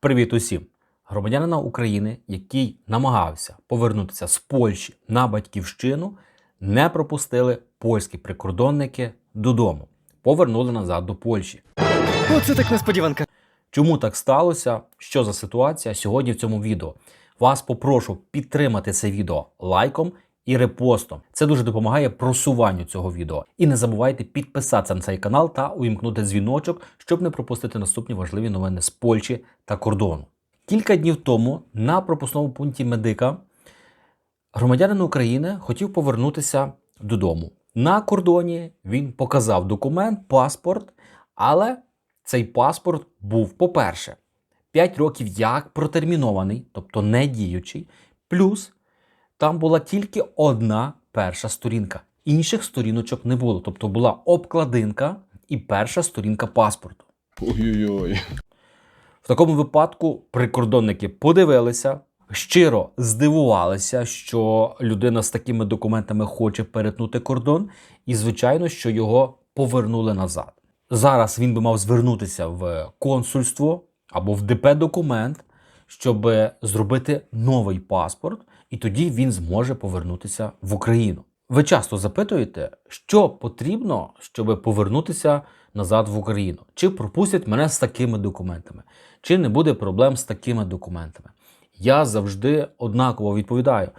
Привіт усім! Громадянина України, який намагався повернутися з Польщі на батьківщину, не пропустили польські прикордонники додому, повернули назад до Польщі. Оце так несподіванка. Чому так сталося? Що за ситуація сьогодні в цьому відео? Вас попрошу підтримати це відео лайком і репостом. Це дуже допомагає просуванню цього відео. І не забувайте підписатися на цей канал та увімкнути дзвіночок, щоб не пропустити наступні важливі новини з Польщі та кордону. Кілька днів тому на пропускному пункті медика громадянин України хотів повернутися додому. На кордоні він показав документ, паспорт, але цей паспорт був, по-перше, 5 років як протермінований, тобто не діючий, плюс там була тільки одна перша сторінка. Інших сторіночок не було. Тобто була обкладинка і перша сторінка паспорту. Ой-ой-ой. В такому випадку прикордонники подивилися, щиро здивувалися, що людина з такими документами хоче перетнути кордон, і, звичайно, що його повернули назад. Зараз він би мав звернутися в консульство або в ДП документ, щоб зробити новий паспорт, і тоді він зможе повернутися в Україну. Ви часто запитуєте, що потрібно, щоб повернутися назад в Україну? Чи пропустять мене з такими документами? Чи не буде проблем з такими документами? Я завжди однаково відповідаю: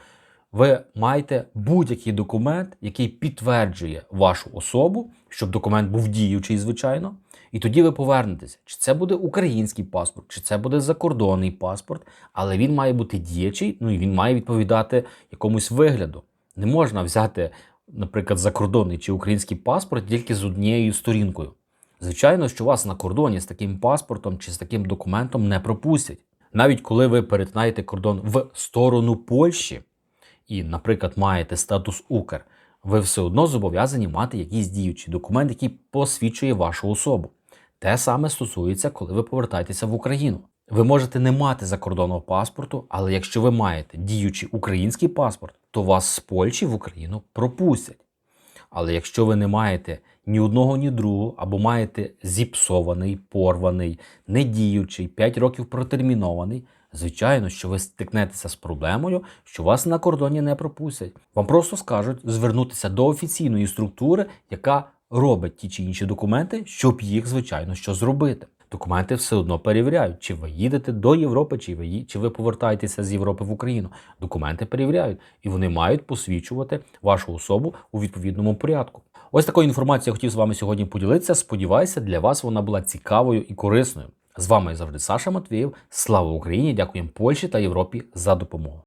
ви маєте будь-який документ, який підтверджує вашу особу, щоб документ був діючий, звичайно, і тоді ви повернетеся. Чи це буде український паспорт, чи це буде закордонний паспорт, але він має бути діячий, ну і він має відповідати якомусь вигляду. Не можна взяти, наприклад, закордонний чи український паспорт тільки з однією сторінкою. Звичайно, що вас на кордоні з таким паспортом чи з таким документом не пропустять. Навіть коли ви перетинаєте кордон в сторону Польщі і, наприклад, маєте статус Укр, ви все одно зобов'язані мати якийсь діючий документ, який посвідчує вашу особу. Те саме стосується, коли ви повертаєтеся в Україну. Ви можете не мати закордонного паспорту, але якщо ви маєте діючий український паспорт, то вас з Польщі в Україну пропустять. Але якщо ви не маєте ні одного, ні другого, або маєте зіпсований, порваний, недіючий, 5 років протермінований, звичайно, що ви стикнетеся з проблемою, що вас на кордоні не пропустять. Вам просто скажуть звернутися до офіційної структури, яка робить ті чи інші документи, щоб їх, звичайно, що зробити. Документи все одно перевіряють, чи ви їдете до Європи, чи ви, чи ви повертаєтеся з Європи в Україну. Документи перевіряють, і вони мають посвідчувати вашу особу у відповідному порядку. Ось такою інформацією я хотів з вами сьогодні поділитися. Сподіваюся, для вас вона була цікавою і корисною. З вами завжди Саша Матвієв. Слава Україні! Дякуємо Польщі та Європі за допомогу.